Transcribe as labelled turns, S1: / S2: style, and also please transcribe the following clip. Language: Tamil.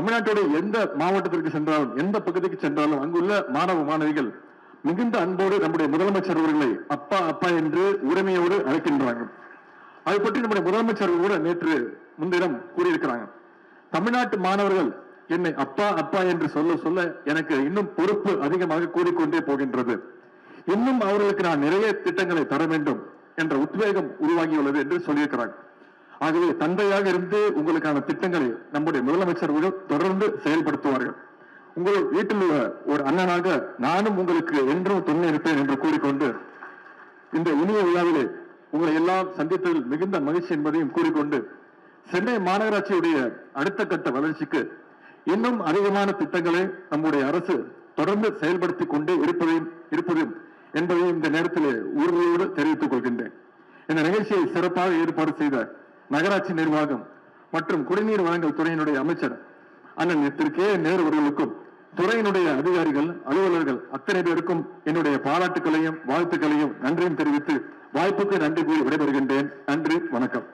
S1: தமிழ்நாட்டோட எந்த மாவட்டத்திற்கு சென்றாலும் எந்த பகுதிக்கு சென்றாலும் அங்குள்ள மாணவ மாணவிகள் மிகுந்த அன்போடு நம்முடைய முதலமைச்சர் அவர்களை அப்பா அப்பா என்று உரிமையோடு அழைக்கின்றாங்க. அதை பற்றி நம்முடைய முதலமைச்சர் கூட நேற்று முன்தினம் கூறியிருக்கிறாங்க. தமிழ்நாட்டு மாணவர்கள் என்னை அப்பா அப்பா என்று சொல்ல சொல்ல எனக்கு இன்னும் பொறுப்பு அதிகமாக கூறிக்கொண்டே போகின்றது. இன்னும் அவர்களுக்கு நான் நிறைய திட்டங்களை தர வேண்டும் என்ற உத்வேகம் உருவாகியுள்ளது என்று சொல்லியிருக்கிறாங்க. ஆகவே தந்தையாக இருந்து உங்களுக்கான திட்டங்களை நம்முடைய முதலமைச்சர் தொடர்ந்து செயல்படுத்துவார்கள். உங்கள் வீட்டில் உள்ள ஒரு அண்ணனாக நானும் உங்களுக்கு என்றும் துணை இருப்பேன் என்று கூறிக்கொண்டு இந்த இனிய விழாவிலே உங்களை எல்லாம் சந்தித்ததில் மிகுந்த மகிழ்ச்சி என்பதையும் கூறிக்கொண்டு சென்னை மாநகராட்சியுடைய அடுத்த கட்ட வளர்ச்சிக்கு இன்னும் அதிகமான திட்டங்களை நம்முடைய அரசு தொடர்ந்து செயல்படுத்திக் கொண்டே இருப்பதையும் இருப்பதையும் என்பதையும் இந்த நேரத்திலே உறுதியோடு தெரிவித்துக் கொள்கின்றேன். இந்த நிகழ்ச்சியை சிறப்பாக ஏற்பாடு செய்த நகராட்சி நிர்வாகம் மற்றும் குடிநீர் வழங்கல் துறையினுடைய அமைச்சர் அண்ணன் திரு கே நேரு அவர்களுக்கும் துறையினுடைய அதிகாரிகள் அலுவலர்கள் அத்தனை பேருக்கும் என்னுடைய பாராட்டுகளையும் வாழ்த்துக்களையும் நன்றியும் தெரிவித்து வாய்ப்புக்கு நன்றி கூறி விடைபெறுகின்றேன். நன்றி வணக்கம்.